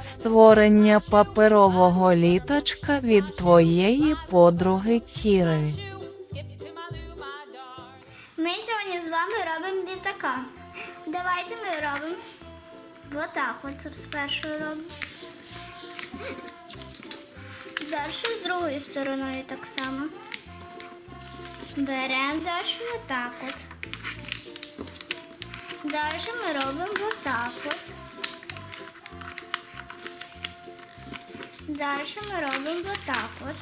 створення паперового літочка від твоєї подруги Кіри. Ми сьогодні з вами робимо літака. Давайте ми робимо отак. От спершу робимо. Далі з другою стороною так само. Беремо далі отак от. Далі ми робимо отак от. Далі ми робимо отак от.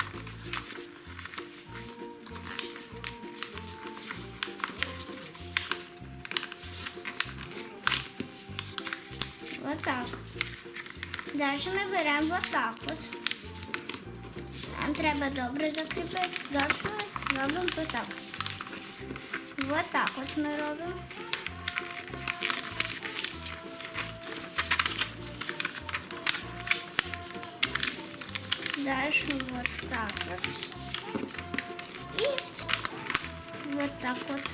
Отак. Далі ми беремо отак от. Нам треба добре закріпити. Далі ми робимо отак. Отак от ми робимо. Далі вот так вот. І вот так от.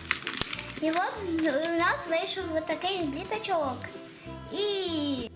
І от у нас вийшов вот такий літачок. І